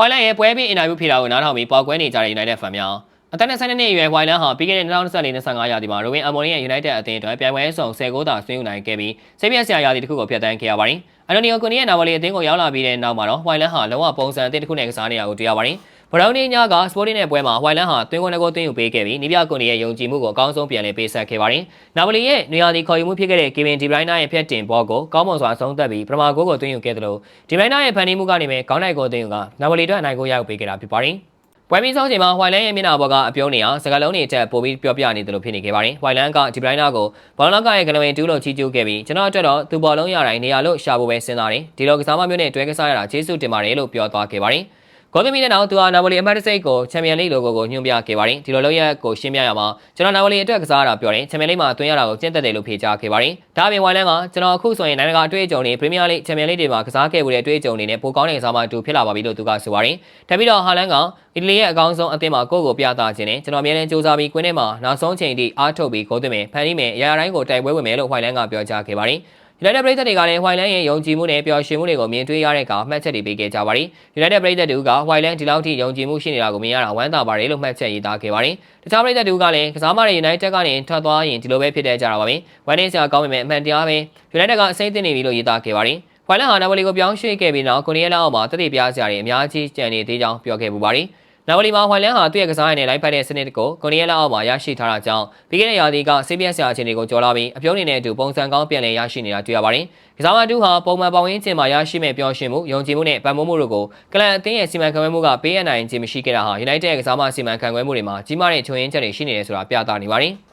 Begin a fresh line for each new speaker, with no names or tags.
ဝိုင်လန်ရဲ့ပွဲပြီးအင်တာဗျူးဖြေတာကိုနားထောင်ပြီးပေါက်ကွဲနေကြတဲ့ United fan များအသက်22နှစ်အရွယ်ဝိုင်လန်ဟာပြီးခဲ့တဲ့2024-25ရာသီမှာရိုဝင်အမော်လင်းရဲ့ United အသင်းအတွက်ပြိုင်ပွဲဆောင်10ဂိုးသာဆွေးနွေးနိုင်ခဲ့ပြီးစိတ်ပြည့်စရာရာသီတစ်ခုကိုဖျက်ဆီးခဲ့ရပါတယ်။အန်တိုနီယိုကွန်နီရဲ့နာဝလီအသင်းကိုရောက်လာပြီးတဲ့နောက်မှာတော့ဝိုင်လန်ဟာလုံးဝပုံစံအသစ်တစ်ခုနဲ့ကစားနေတာကိုတွေ့ရပါတယ်။ ဘရောင်းနီညကစပိုတင်းရဲ့ပွဲမှာဝိုင်လန်ဟာတွင်းကုန်တစ်ကိုသွင်းယူပေးခဲ့ပြီးနီးပြကွန်နီရဲ့ယုံကြည်မှုကိုအကောင်းဆုံးပြန်လည်ပေးဆက်ခဲ့ပါတယ်။နာဝလီရဲ့နေရာဒီခေါ်ယူမှုဖြစ်ခဲ့တဲ့ကီဗင်ဒီဘရိုင်းနာရဲ့ဖျက်တင်ဘောကိုကောင်းမွန်စွာဆုံးသက်ပြီးပထမဂိုးကိုသွင်းယူခဲ့တယ်လို့ဒီဘရိုင်းနာရဲ့ဖန်တီးမှုကနေပဲခေါင်းနိုင်ကိုသွင်းယူကနာဝလီအတွက်အနိုင်ကိုရယူပေးခဲ့တာဖြစ်ပါတယ်။ပွဲပြီးဆုံးချိန်မှာဟွိုင်လန်ရဲ့မျက်နှာပေါ်ကအပြုံးနေအောင်စကလုံးတွေအထက်ပို့ပြီးပြောပြနေတယ်လို့ဖြစ်နေခဲ့ပါတယ်။ဟွိုင်လန်ကဒီဘရိုင်းနာကိုဘောလုံးကရဲ့ကလဝင်တူးလို့ချီးကျူးခဲ့ပြီးကျွန်တော်အတွက်တော့သူဘောလုံးရတိုင်းနေရာလို့ရှာဖို့ပဲစဉ်းစားတယ်။ဒီလိုကစားမမျိုးနဲ့တွဲကစားရတာကျေးဇူးတင်ပါတယ်လို့ပြောသွားခဲ့ပါတယ်။ ဂေါ်သမီနဲ့နောက်သူဟာနာပိုလီအမတ်တစိတ်ကိုချန်ပီယံလိလိုဂိုကိုညွှန်ပြခဲ့ပါတယ်။ဒီလိုလုပ်ရက်ကိုရှင်းပြရမှာကျွန်တော်နာပိုလီအတွက်ကစားရတာပြောတယ်။ချန်ပီယံလိမှာအတွင်းရတာကိုကျင့်သက်တယ်လို့ဖြေကြားခဲ့ပါတယ်။ဒါအပြင်ဝိုင်လန်ကကျွန်တော်အခုဆိုရင်နိုင်ငံတကာအတွေ့အကြုံတွေပရီးမီးယားလိချန်ပီယံလိတွေမှာကစားခဲ့မှုတဲ့အတွေ့အကြုံတွေနဲ့ပိုကောင်းတဲ့ကစားမတူဖြစ်လာပါပြီလို့သူကဆိုပါတယ်။ထပ်ပြီးတော့ဟာလန်ကအီတလီရဲ့အကောင်းဆုံးအသင်းမှာကိုယ့်ကိုပြသခြင်းနဲ့ကျွန်တော်အမြဲတမ်းစူးစမ်းပြီးကွင်းထဲမှာနောက်ဆုံးချိန်ထိအားထုတ်ပြီးဂိုးသွင်းမယ်ဖန်တီးမယ်အရာတိုင်းကိုတိုက်ပွဲဝင်မယ်လို့ဝိုင်လန်ကပြောကြားခဲ့ပါတယ်။ United ပြည်သက်တွေကလည်း Highland ရဲ့ယုံကြည်မှုနဲ့ပျော်ရွှင်မှုတွေကိုမြင်တွေ့ရတဲ့အခါမှတ်ချက်တွေပေးခဲ့ကြပါတယ်။ United ပြည်သက်တွေက Highland ဒီလောက်ထိယုံကြည်မှုရှိနေတာကိုမြင်ရတာဝမ်းသာပါတယ်လို့မှတ်ချက်ရေးသားခဲ့ပါတယ်။တခြားပြည်သက်တွေကလည်းကစားမတွေ United ကနေထွက်သွားရင်ဒီလိုပဲဖြစ်တဲ့ကြတာပါပဲ။ဝမ်းနေစရာကောင်းပေမဲ့အမှန်တရားပဲ United ကအစိမ့်သိနေပြီလို့ရေးသားခဲ့ပါတယ်။ Highland ဟာနာပိုလီကိုပြောင်းရွှေ့ခဲ့ပြီးနောက်ကိုနီယက်လာအောက်မှာတတိပြစရာတွေအများကြီးကြံနေသေးကြောင်းပြောခဲ့ပူပါတယ်။ နာဝလီမှာဟွိုင်လန်ဟာသူ့ရဲ့ကစားရည်နဲ့လိုက်ဖက်တဲ့စနစ်ကိုကွန်နီယက်လက်အောက်မှာရရှိထားတာကြောင့်ပြီးခဲ့တဲ့ရာသီကဆေးပြက်ဆရာအခြေအနေကိုကျော်လာပြီးအပြုံးနေတဲ့အတူပုံစံကောင်းပြန်လည်ရရှိနေတာတွေ့ရပါတယ်။ကစားမတူဟာပုံမှန်ပေါင်းရင်းချင်းမှာရရှိမဲ့ပျော်ရွှင်မှုယုံကြည်မှုနဲ့ပံ့ပိုးမှုတို့ကိုကလန်အသင်းရဲ့စီမံခန့်ခွဲမှုကပေးအပ်နိုင်ခြင်းမရှိခဲ့တာဟာ United ရဲ့ကစားမစီမံခန့်ခွဲမှုတွေမှာကြီးမားတဲ့ချုံရင်းချက်တွေရှိနေတယ်ဆိုတာပြသနေပါတယ်။